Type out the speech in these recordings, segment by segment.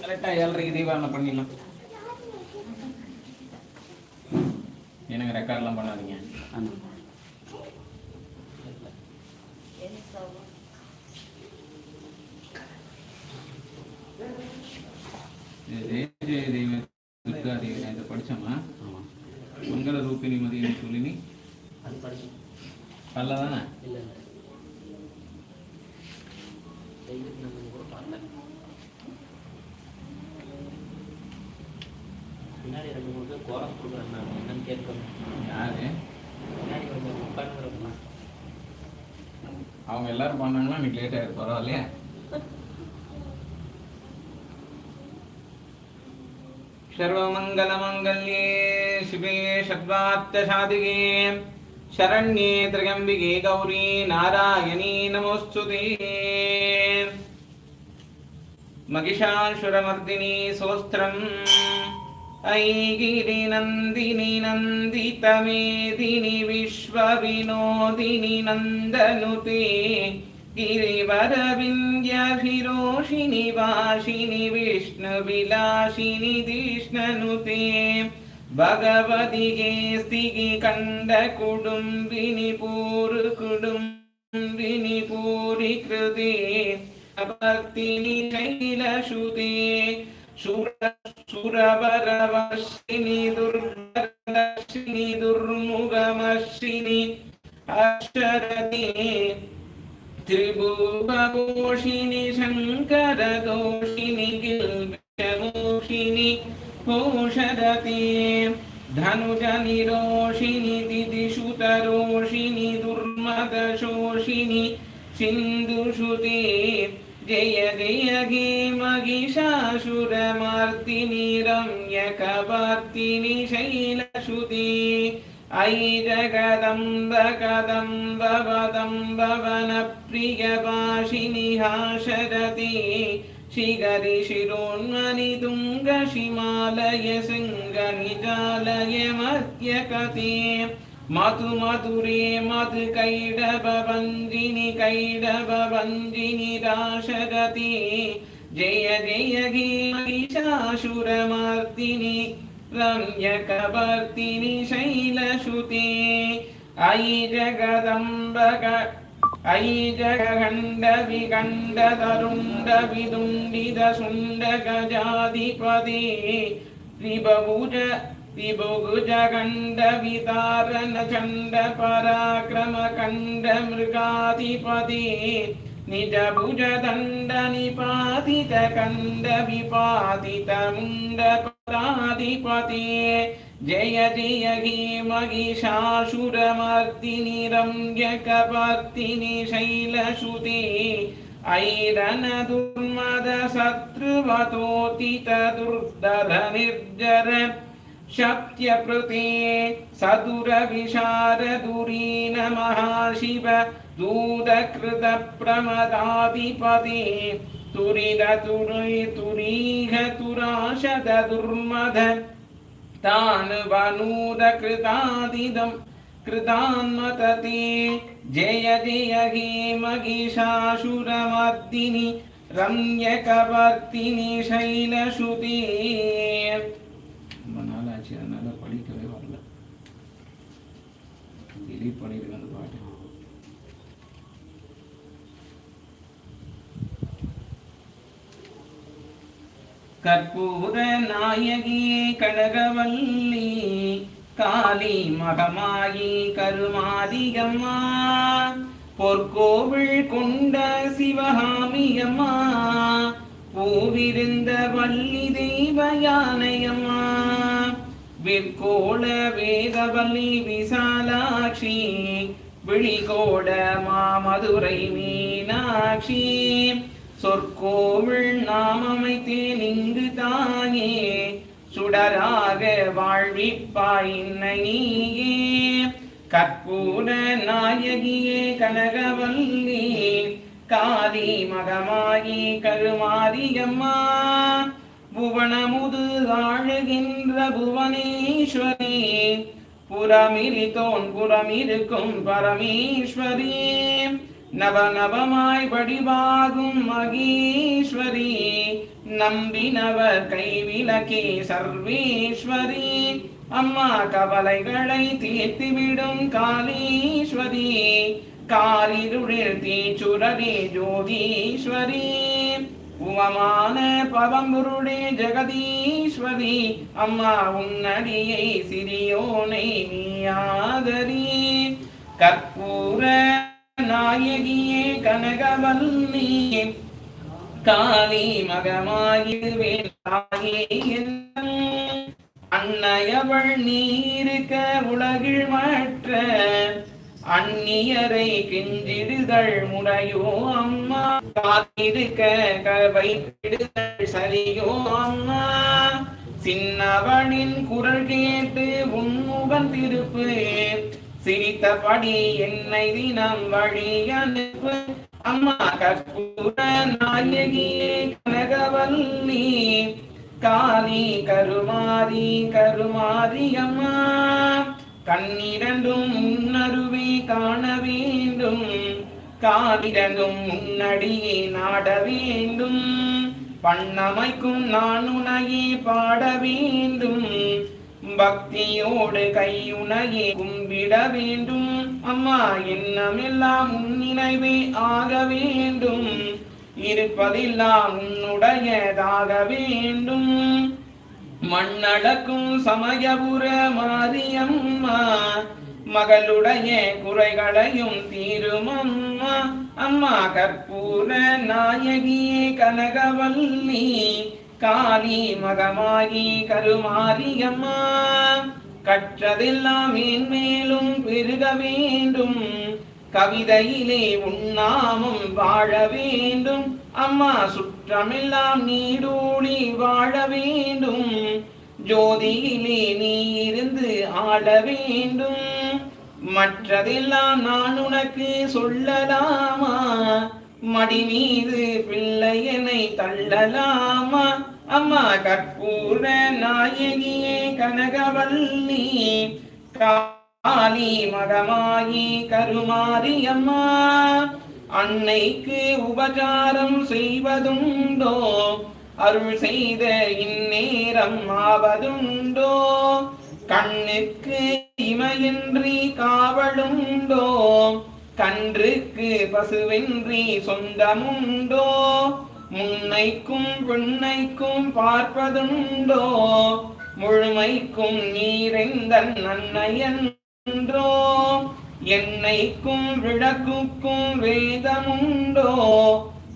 கரெக்டாக ஏழரைக்கு தீபாவளி பண்ணிடலாம். எனக்கு ரெக்கார்ட்லாம் பண்ணாதீங்க. ஆமா. இது ஜெய ஜெய தெய்வ துர்கா தேவி இதை ஆமா. மங்கள ரூபிணி மதியம் சொல்லினி பல்ல தானே? இல்லை இல்லை. தெய்வத்தின் நம்ம கூட பார்க்கல பின்னாடி ரெண்டு மூணு பேர் கோரம் கொடுக்குறேன் நான் என்னன்னு கேட்கணும் யாரு பின்னாடி கொஞ்சம் உட்காந்துருக்கலாம் அவங்க எல்லாரும் பண்ணாங்கன்னா இன்னைக்கு லேட் ஆயிடும் பரவாயில்லையா सर्वमङ्गलमङ्गल्ये शिवे षड्वात्तशादिके शरण्ये त्र्यम्बिके गौरी नारायणी नमोऽस्तु ते महिषासुरमर्दिनी सोऽस्त्रम् ऐगिरिनन्दिनि नन्दितमेदिनि विश्वविनोदिनि नन्दनुते गिरिवरविन्द्यभिरोषिणि वासिनि विष्णुविलासिनि कृष्णनुते भगवति गेस्तिगि कण्डकुडुम्बिनि पूरुकुडुम्बिनि पूरिकृते भक्तिनि शैलसुते ಸುರವರವರ್ಷಿಣಿ ದುರ್ಗದರ್ಶಿಣಿ ದುರ್ಮುಗಮರ್ಷಿಣಿ ಅಕ್ಷರದಿ ತ್ರಿಭುವಘೋಷಿಣಿ ಶಂಕರ ಘೋಷಿಣಿ ಗಿಲ್ಘೋಷಿಣಿ ಘೋಷರತಿ ಧನುಜನಿರೋಷಿಣಿ ದಿದಿಶುತರೋಷಿಣಿ ದುರ್ಮದಶೋಷಿಣಿ ಸಿಂಧುಷುತಿ जय जय गे महिषासुरमर्दिनि रम्यकवर्तिनि शैलसुते ऐ जगदम्ब कदम्ब वदम्ब वनप्रियभाषिनि हासरति शिखरि शिरोन्मणि तुङ्गशिमालय शृङ्गनिजालय मध्यकते ಮಾತು ಮಾತುರೇ ಮಾತು ಕೈಡಬ ಬಂದಿನಿ ಕೈಡಬ ಬಂದಿನಿ ರಾಶಗತಿ ಜಯ ಜಯ ಗೀಶಾಶುರಮಾರ್ತಿನಿ ರಮ್ಯಕವರ್ತಿನಿ ಶೈಲಶುತೆ ಐ ಜಗದಂಬಗ ಐ ಜಗಂಡ ವಿಗಂಡ ತರುಂಡ ವಿದುಂಡಿದ ಸುಂಡ ಗಜಾಧಿಪತಿ ತ್ರಿಬಹುಜ खण्ड वितारण चण्ड पराक्रम खण्ड मृगाधिपदे निज भुज दण्ड निपातित खण्ड विपातित मुण्ड पदाधिपते जय जय हे महिषासुरमर्दिनि रम्यकपर्दिनि शैलसुते ऐरन शक्त्यकृते सदुरविशारदुरी सदुर विशारदुरीन महाशिव दूद कृत प्रमदाधिपते तुरिदतुरितुरीह तुराशदुर्मध तान् वनूद कृतान्मतते। जय जय हे महिषासुरमर्दिनि रम्यकवर्तिनि शैलश्रुते கற்பூர நாயகி கனகவல்லி காளி மகமாயி கருமாதிகம்மா பொற்கோவில் கொண்ட சிவகாமியம்மா பூவிருந்த வள்ளி தெய்வ யானையம்மா விற்கோள வேதவல்லி விசாலாட்சி விழிகோட மாமதுரை மீனாட்சி சொற்கோவில் நாம் அமைத்தேன் இங்கு தானே. சுடராக வாழ்விப்பாய் நீயே. கற்பூர நாயகியே கனகவல்லி. காதி மகமாயி கருமாரியம்மா. புவனமுது ஆளுகின்ற புவனேஸ்வரி. புறமிரி தோன் புறமிருக்கும் பரமேஸ்வரி. நவநவமாய் வடிவாகும் மகீஸ்வரி. நம்பினவர் கைவிலக்கே சர்வேஸ்வரி. அம்மா கவலைகளை தீர்த்துவிடும் காளீஸ்வரி. காரிருளில் தீச்சுரரே ஜோதீஸ்வரி. உவமான பவம்புருளே ஜெகதீஸ்வரி. அம்மா உன்னடியை சிறியோனை நீ ஆதரி. கற்பூர நாயகியே கனகவல்லி. காளி மகமாயிருவேன் அன்னையவள் நீருக்க உலகில் மற்ற அந்நியரை கிஞ்சிடுதல் முறையோ அம்மா. காத்திருக்க வைத்திடுதல் சரியோ அம்மா. சின்னவனின் குரல் கேட்டு உன்முகன் திருப்பு. சிரித்தபடி என்னை தினம் வழி அனுப்பு. அம்மா கற்பூர நாயகியே கனகவல்லி. காளி கருமாரி கருமாரி அம்மா. கண்ணிரண்டும் முன்னருவே காண வேண்டும். காலிரண்டும் முன்னடியே நாட வேண்டும். பண்ணமைக்கும் நான் உனையே பாட வேண்டும். பக்தியோடு கையுனையே கும்பிட வேண்டும். அம்மா எண்ணமெல்லாம் உன் நினைவே ஆக வேண்டும். இருப்பதெல்லாம் உன்னுடையதாக வேண்டும். மண்ணளக்கும் சமயபுர மாரியம்மா மகளுடைய குறைகளையும் தீருமம்மா. அம்மா கற்பூர நாயகியே கனகவல்லி காளி மகமாகி கருமாரியம்மா. கற்றதெல்லாம் மேன்மேலும் பெருக வேண்டும். கவிதையிலே உன்னாமம் வாழ வேண்டும். அம்மா சுற்றமெல்லாம் நீடூழி வாழ வேண்டும். ஜோதியிலே நீ இருந்து ஆட வேண்டும். மற்றதெல்லாம் நான் உனக்கு சொல்லலாமா? மடி மீது பிள்ளையனை தள்ளலாமா? அம்மா கற்பூர நாயகியே கனகவல்லி காளி மகமாயி கருமாரி அம்மா. அன்னைக்கு உபகாரம் செய்வதுண்டோ அருள் செய்த இந்நேரம் ஆவதுண்டோ. கண்ணுக்கு இமையின்றி காவலுண்டோ கன்றுக்கு பசுவின்றி சொந்தமுண்டோ. முன்னைக்கும் பின்னைக்கும் பார்ப்பதுண்டோ? முழுமைக்கும் நீரெந்தன் நன்னையன்றோ என்னைக்கும் விளக்குக்கும் வேதமுண்டோ?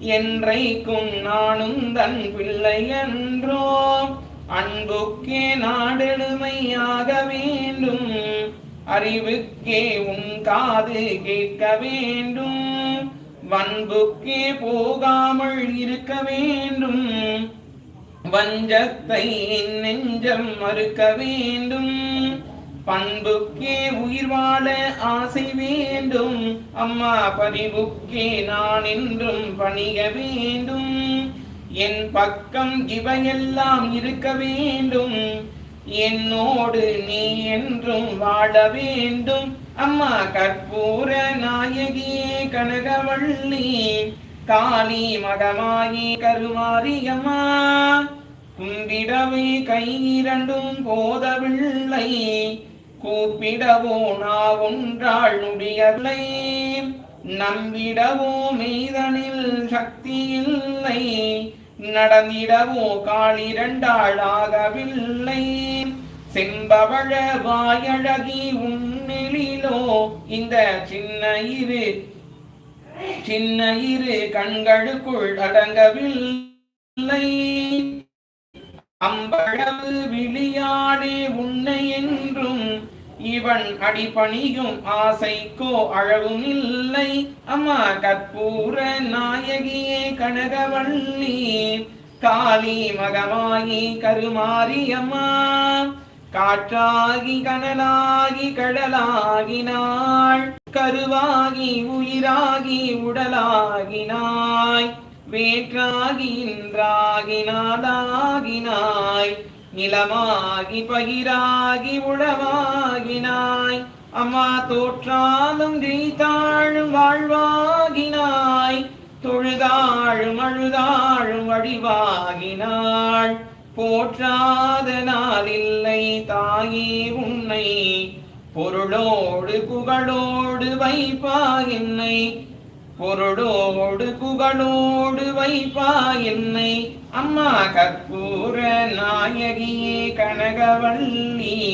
என்றைக்கும் நானும் தன் பிள்ளை என்றோ அன்புக்கே நாடெழுமையாக வேண்டும். அறிவுக்கே உன் காது கேட்க வேண்டும். வன்புக்கே போகாமல் இருக்க வேண்டும். வஞ்சத்தை நெஞ்சம் மறுக்க வேண்டும். பண்புக்கே உயிர் வாழ ஆசை வேண்டும். அம்மா பரிவுக்கே நான் என்றும் பணிய வேண்டும். என் பக்கம் இவையெல்லாம் இருக்க வேண்டும். என்னோடு நீ என்றும் வாழ வேண்டும். அம்மா கற்பூர நாயகியே கனகவள்ளி காளி மகமாயி கருமாரியம்மா கும்பிடவே கை இரண்டும் போதவில்லை கூப்பிடவோ நான் ஒன்றாள் முடியவில்லை. நம்பிடவோ மீதனில் சக்தி இல்லை நடந்திடவோ காலிரண்டாள் ஆகவில்லை. செம்பவழ வாயழகி உன்னெழிலோ இந்த சின்ன இரு சின்ன இரு கண்களுக்குள் அடங்கவில்லை. அம்பளவு விளையாடே உன்னை என்றும் இவன் அடிபணியும் ஆசைக்கோ அழகும் இல்லை அம்மா கற்பூர நாயகியே கனகவள்ளி காளி மகமாயி கருமாரி அம்மா காற்றாகி கனலாகி கடலாகினாள் கருவாகி உயிராகி உடலாகினாய் வேற்றாகி இன்றாகினாதாகினாய் நிலமாகி பகிராகி உழவாகினாய் அம்மா தோற்றாலும் ஜெயித்தாழும் வாழ்வாகினாய் தொழுதாழும் அழுதாழும் வடிவாகினாள். போற்றாத நாளில்லை தாயே உன்னை. பொருளோடு புகழோடு வைப்பா என்னை. பொருளோடு புகழோடு வைப்பா என்னை. அம்மா கற்பூர நாயகியே கனகவல்லி.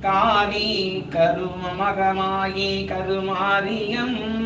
காளி கரும மகமாயி கருமாரியம்மா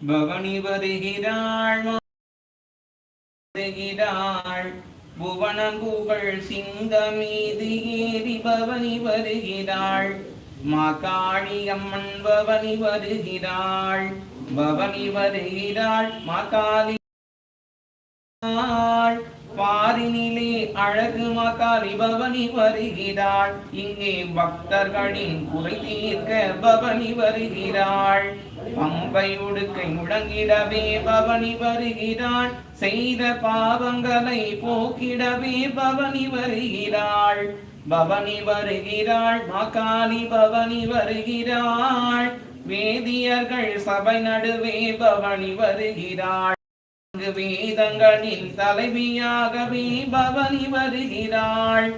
பவனி வருகிறாள் வருகிறாள் புவனம் புகழ் சிங்க மீது ஏறி பவனி வருகிறாள் மாகாளி அம்மன் பவனி வருகிறாள் பவனி வருகிறாள் மாகாளி பாரினிலே அழகு மகாலி பவனி வருகிறாள் இங்கே பக்தர்களின் குறை தீர்க்க பவனி வருகிறாள் பம்பை உடுக்கை முழங்கிடவே பவனி வருகிறாள். செய்த பாவங்களை போக்கிடவே பவனி வருகிறாள். பவனி வருகிறாள் மாகாளி பவனி வருகிறாள். வேதியர்கள் சபை நடுவே பவனி வருகிறாள். நான்கு வேதங்களின் தலைவியாகவே பவனி வருகிறாள்.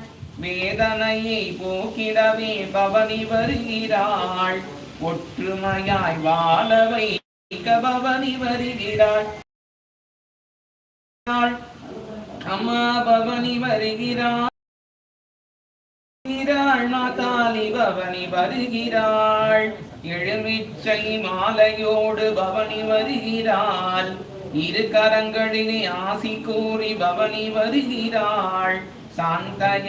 வேதனையை போக்கிடவே பவனி வருகிறாள். ஒற்றுமையாய் வாழவை பவனி வருகிறாள். அம்மா பவனி வருகிறாள். மாதாலி பவனி வருகிறாள். எழுமிச்சை மாலையோடு பவனி வருகிறாள். இரு கரங்களிலே ஆசி கூறி பவனி வருகிறாள். சாந்தய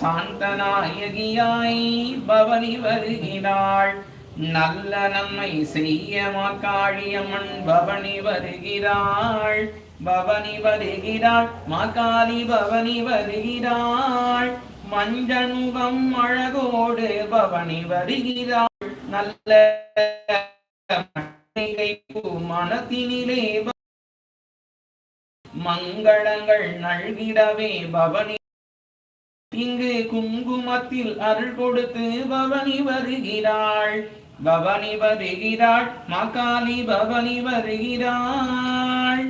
சாந்தநாயகியாய் பவனி வருகிறாள். நல்ல நன்மை செய்ய மாக்காளியம்மன் பவனி வருகிறாள். பவனி வருகிறாள் மாக்காளி பவனி வருகிறாள். மஞ்சமுகம் அழகோடு பவனி வருகிறாள். நல்ல மனத்தினிலே மங்களங்கள் நல்கிடவே பவனி இங்கு குங்குமத்தில் அருள் கொடுத்து பவனி வருகிறாள். பவனி வருகிறாள் மகாலி பவனி வருகிறாள்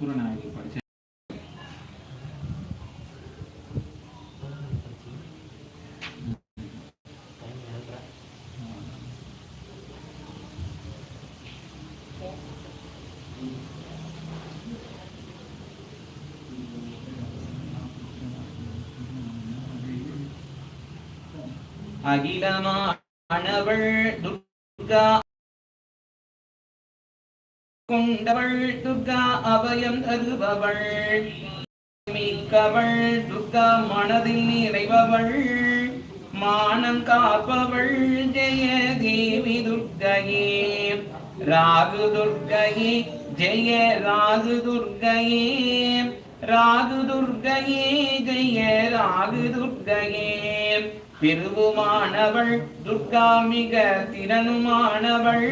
கற்பூரநாயகி படிச்ச அகிலமானவள் துர்கா கொண்டவள் துர்கா அபயம் தருபவள். மிக்கவள் துர்கா மனதில் நிறைபவள். மானம் காப்பவள் ஜெய தேவி துர்கையே. ராகு துர்கையே ஜெய ராகு துர்கையே. ராகு துர்கையே ஜெய ராகு துர்கையே. பெருவுமானவள் துர்கா மிக திறனுமானவள்.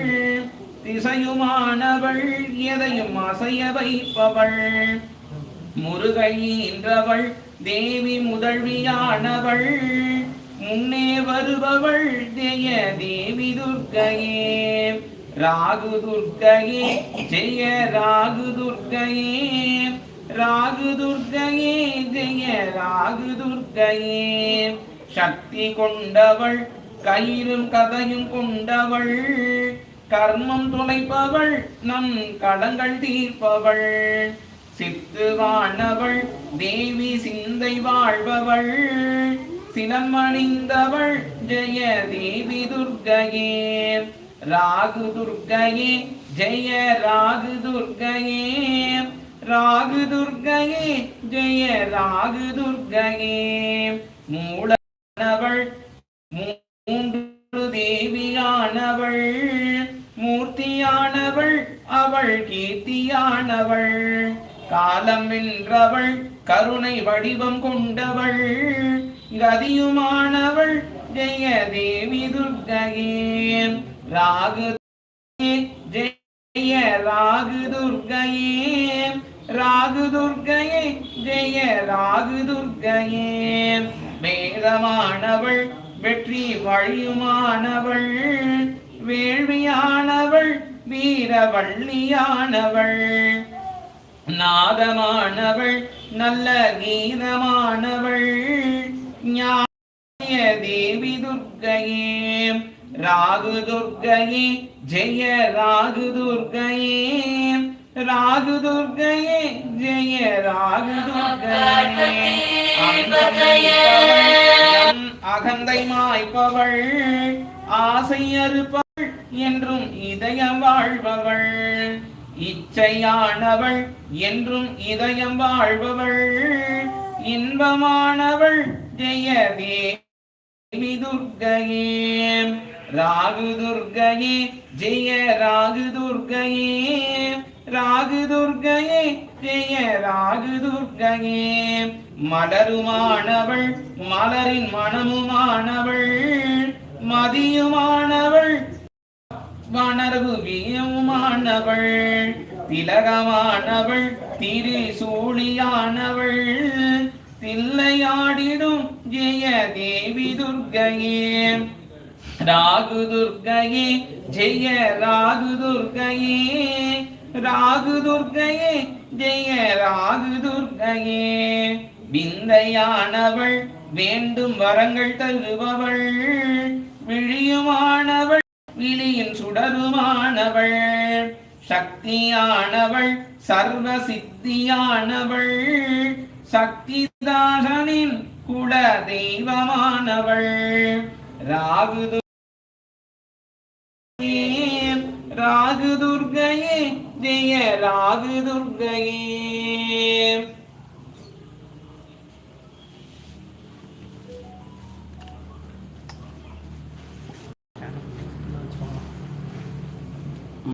திசையுமானவள் எதையும் அசைய வைப்பவள். முருகையின்றவள் தேவி முதல்வியானவள். முன்னே வருபவள் ஜெய தேவி துர்க்கையே ராகு துர்க்கையே ஜெய ராகு துர்க்கையே ராகு துர்க்கையே ஜெய ராகு துர்க்கையே சக்தி கொண்டவள் கயிறும் கதையும் கொண்டவள். கர்மம் துளைப்பவள் நம் கடங்கள் தீர்ப்பவள். சித்துவானவள் தேவி சிந்தை வாழ்பவள். சிலமணிந்தவள் ஜெய தேவி துர்கையே. ராகு துர்க்கையே ஜெய ராகு துர்கையே. ராகு துர்க்கையே ஜெய ராகு துர்கையே. மூலவள் மூன்று தேவியானவள். மூர்த்தியானவள் அவள் கீர்த்தியானவள். காலம் வென்றவள் கருணை வடிவம் கொண்டவள். கதியுமானவள் ஜெய தேவி துர்கையே ராகு ஜெய ராகு துர்கையே ராகு துர்க்கையே ஜெய ராகு துர்கையே வேதமானவள் வெற்றி வழியுமானவள். வேள்வியானவள் வீரவள்ளியானவள். நாதமானவள் நல்ல கீதமானவள். ஞானிய தேவி துர்க்கையே ராகு துர்க்கையே ஜெய ராகு துர்க்கையே. ராகு துர்க்கையே ஜெய ராகு துர்க்கையே. அகந்தை மாய்ப்பவள் ஆசை அறுப்பவள் என்றும் இதயம் வாழ்பவள் இச்சையானவள் என்றும் இதயம் வாழ்பவள் இன்பமானவள் ஜெயதே துர்கையே ராகு துர்கையே ஜெய ராகு துர்க்கையே ராகு துர்க்கையே ஜெய ராகு துர்கையே மலருமானவள் மலரின் மனமுமானவள் மதியுமானவள் மணர்வு வியவுமானவள் திலகமானவள் திரிசூலியானவள் தில்லையாடிடும் ஜெய தேவி துர்கையே. ராகு துர்க்கையே ஜெய ராகு துர்க்கையே ராகு துர்க்கையே ஜெய ராகு துர்க்கையே விந்தையானவள் வேண்டும் வரங்கள் தருபவள் விழியுமானவள் விழியின் சுடருமானவள். சக்தியானவள் சர்வ சித்தியானவள் சக்திதாசனின் குல தெய்வமானவள் ராகு ராகு துர்கையே ஜெய ராகு துர்கையே?